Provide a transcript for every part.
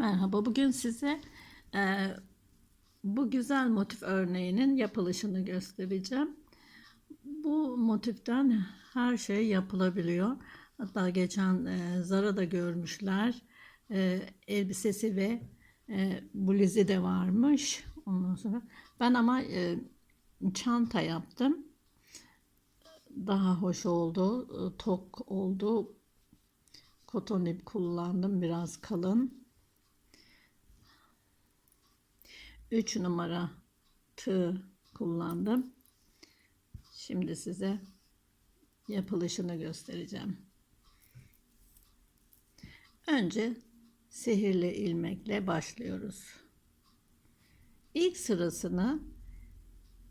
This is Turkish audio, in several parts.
Merhaba, bugün size e, bu güzel motif örneğinin yapılışını göstereceğim. Bu motiften her şey yapılabiliyor. Hatta geçen e, Zara'da görmüşler. E, elbisesi ve e, bluzu de varmış. Ondan sonra ben ama e, çanta yaptım. Daha hoş oldu, e, tok oldu. Koton ip kullandım, biraz kalın. 3 numara tığ kullandım. Şimdi size yapılışını göstereceğim. Önce sihirli ilmekle başlıyoruz. İlk sırasını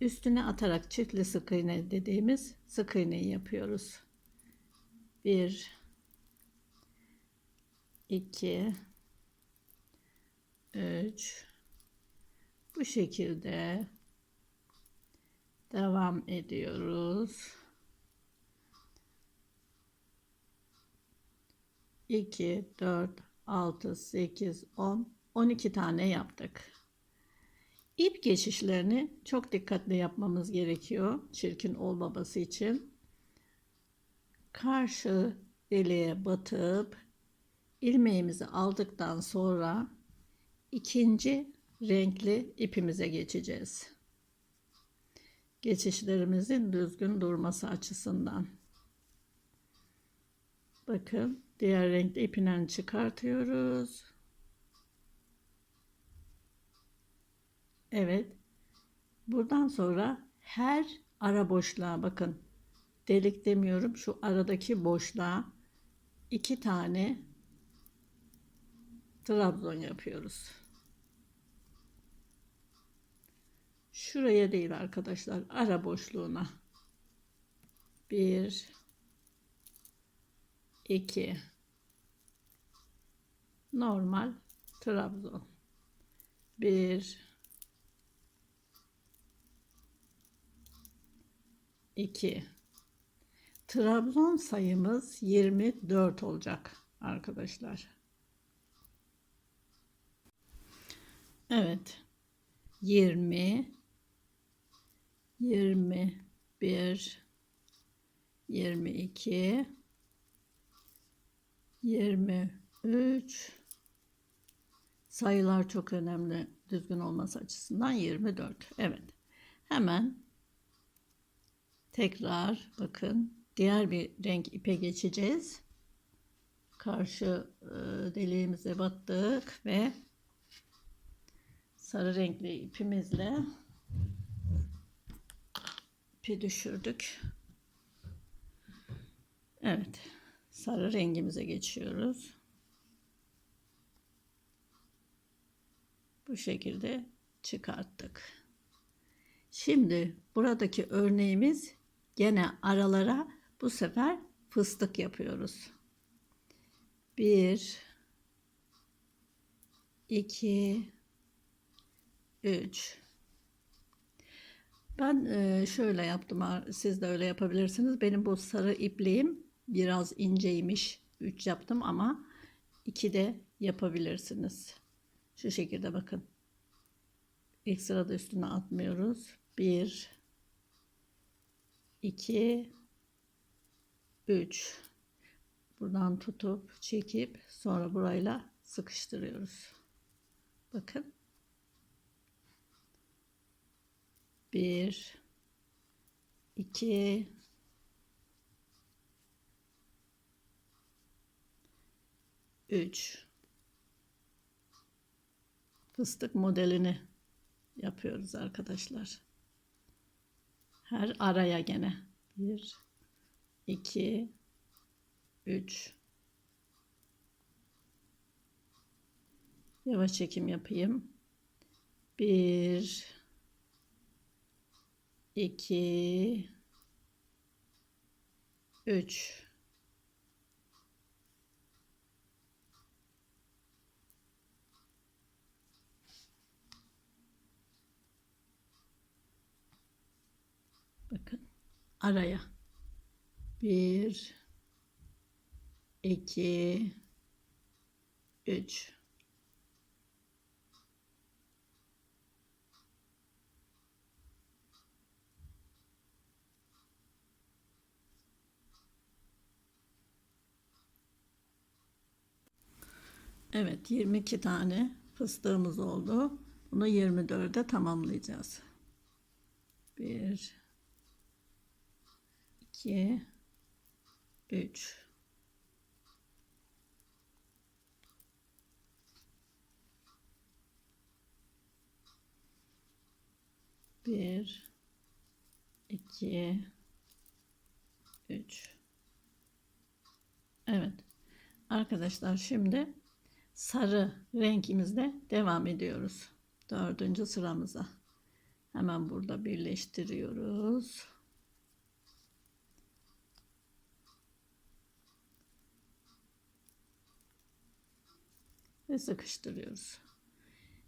üstüne atarak çiftli sık iğne dediğimiz sık iğneyi yapıyoruz. 1 2 3 bu şekilde devam ediyoruz. 2, 4, 6, 8, 10, 12 tane yaptık. İp geçişlerini çok dikkatli yapmamız gerekiyor çirkin olmaması için. Karşı deliğe batıp ilmeğimizi aldıktan sonra ikinci renkli ipimize geçeceğiz. Geçişlerimizin düzgün durması açısından. Bakın diğer renkli ipinden çıkartıyoruz. Evet. Buradan sonra her ara boşluğa bakın. Delik demiyorum şu aradaki boşluğa iki tane trabzon yapıyoruz. Şuraya değil arkadaşlar. Ara boşluğuna. Bir, iki, normal trabzon. Bir, iki. Trabzon sayımız 24 olacak arkadaşlar. Evet. 20 21 22 23 sayılar çok önemli düzgün olması açısından 24 evet. Hemen tekrar bakın. Diğer bir renk ipe geçeceğiz. Karşı e, deliğimize battık ve sarı renkli ipimizle ipi düşürdük. Evet. Sarı rengimize geçiyoruz. Bu şekilde çıkarttık. Şimdi buradaki örneğimiz gene aralara bu sefer fıstık yapıyoruz. 1 2 3 ben şöyle yaptım. Siz de öyle yapabilirsiniz. Benim bu sarı ipliğim biraz inceymiş. 3 yaptım ama 2 de yapabilirsiniz. Şu şekilde bakın. İlk sırada üstüne atmıyoruz. 1 2 3 Buradan tutup çekip sonra burayla sıkıştırıyoruz. Bakın. Bir, iki, üç. Fıstık modelini yapıyoruz arkadaşlar. Her araya gene. Bir, iki, üç. Yavaş çekim yapayım. Bir, 2 3 Bakın araya. 1 2 3 Evet 22 tane fıstığımız oldu. Bunu 24'e tamamlayacağız. 1 2 3 1 2 3 Evet. Arkadaşlar şimdi sarı renkimizle devam ediyoruz. Dördüncü sıramıza. Hemen burada birleştiriyoruz. Ve sıkıştırıyoruz.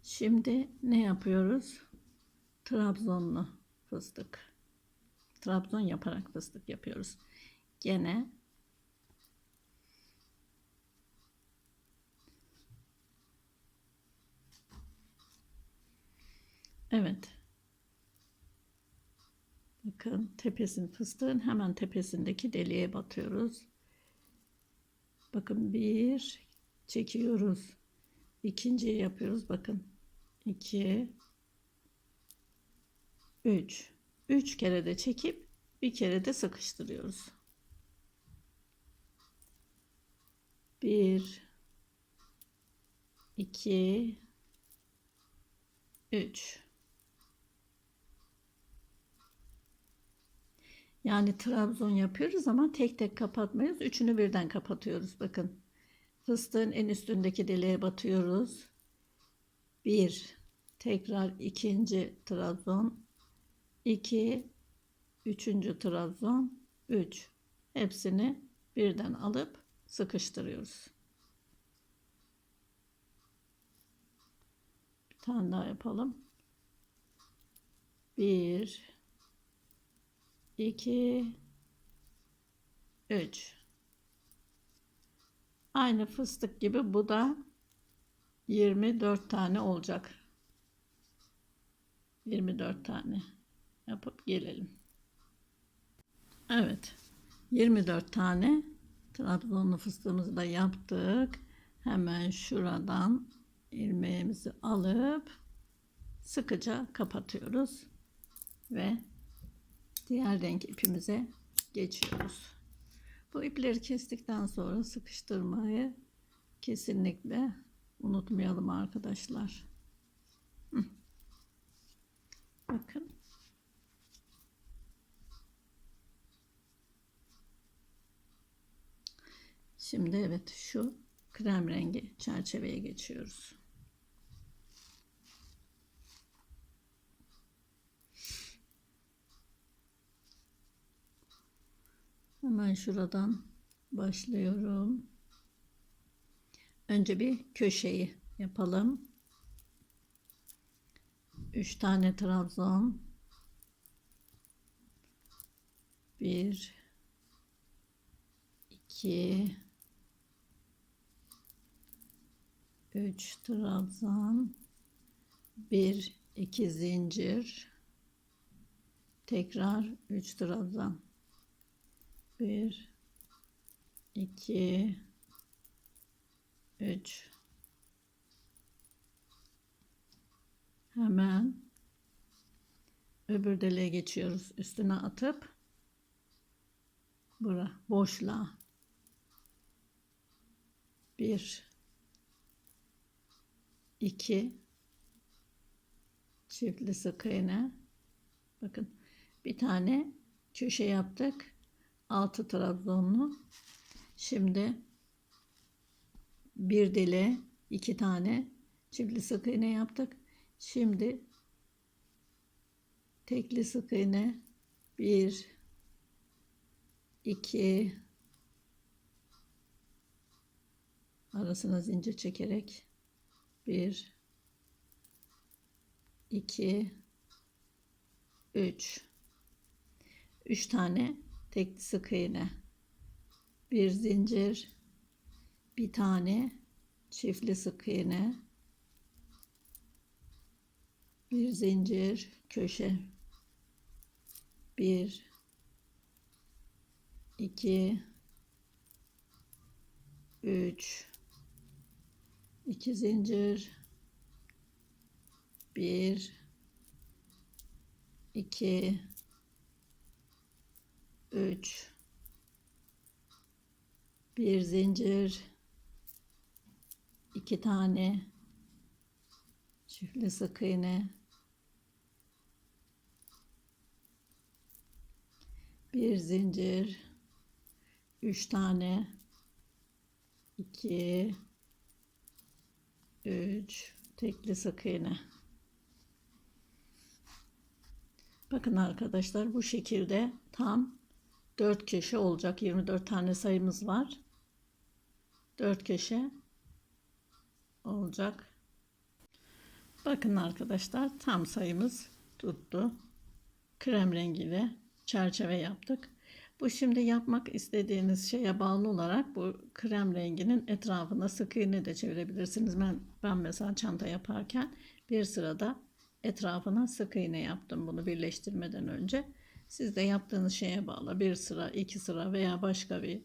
Şimdi ne yapıyoruz? Trabzonlu fıstık. Trabzon yaparak fıstık yapıyoruz. Gene Evet. Bakın tepesin fıstığın hemen tepesindeki deliğe batıyoruz. Bakın bir çekiyoruz. İkinciyi yapıyoruz. Bakın. iki, üç. Üç kere de çekip bir kere de sıkıştırıyoruz. Bir, iki, üç. Yani trabzon yapıyoruz ama tek tek kapatmayız. Üçünü birden kapatıyoruz. Bakın. Fıstığın en üstündeki deliğe batıyoruz. Bir. Tekrar ikinci trabzon. iki, Üçüncü trabzon. Üç. Hepsini birden alıp sıkıştırıyoruz. Bir tane daha yapalım. Bir. 2 3 Aynı fıstık gibi bu da 24 tane olacak. 24 tane yapıp gelelim. Evet. 24 tane Trabzonlu fıstığımızı da yaptık. Hemen şuradan ilmeğimizi alıp sıkıca kapatıyoruz ve diğer renk ipimize geçiyoruz. Bu ipleri kestikten sonra sıkıştırmayı kesinlikle unutmayalım arkadaşlar. Bakın. Şimdi evet şu krem rengi çerçeveye geçiyoruz. Hemen şuradan başlıyorum. Önce bir köşeyi yapalım. 3 tane trabzon. 1 2 3 trabzan 1 2 zincir tekrar 3 trabzan 1 2 3 hemen öbür deliğe geçiyoruz. Üstüne atıp bura boşluğa. 1 2 çiftli sık iğne. Bakın bir tane köşe yaptık 6 trabzonlu. Şimdi bir dile iki tane. Çiftli sık iğne yaptık. Şimdi tekli sık iğne. Bir iki. Arasına zincir çekerek. Bir iki üç. Üç tane tek sık iğne. Bir zincir. Bir tane çiftli sık iğne. Bir zincir köşe. Bir. İki. Üç. 2 zincir. 1 2 3 bir zincir. İki tane. Çiftli sık iğne. Bir zincir. Üç tane. İki. Üç. Tekli sık iğne. Bakın arkadaşlar bu şekilde tam 4 köşe olacak. 24 tane sayımız var. 4 köşe olacak. Bakın arkadaşlar tam sayımız tuttu. Krem rengiyle çerçeve yaptık. Bu şimdi yapmak istediğiniz şeye bağlı olarak bu krem renginin etrafına sık iğne de çevirebilirsiniz. Ben, ben mesela çanta yaparken bir sırada etrafına sık iğne yaptım bunu birleştirmeden önce siz de yaptığınız şeye bağlı bir sıra, iki sıra veya başka bir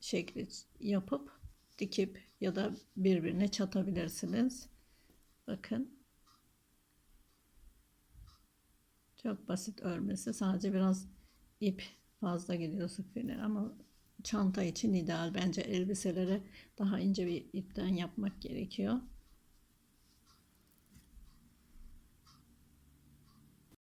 şekli yapıp dikip ya da birbirine çatabilirsiniz. Bakın. Çok basit örmesi. Sadece biraz ip fazla gidiyor sık iğne ama çanta için ideal. Bence elbiselere daha ince bir ipten yapmak gerekiyor.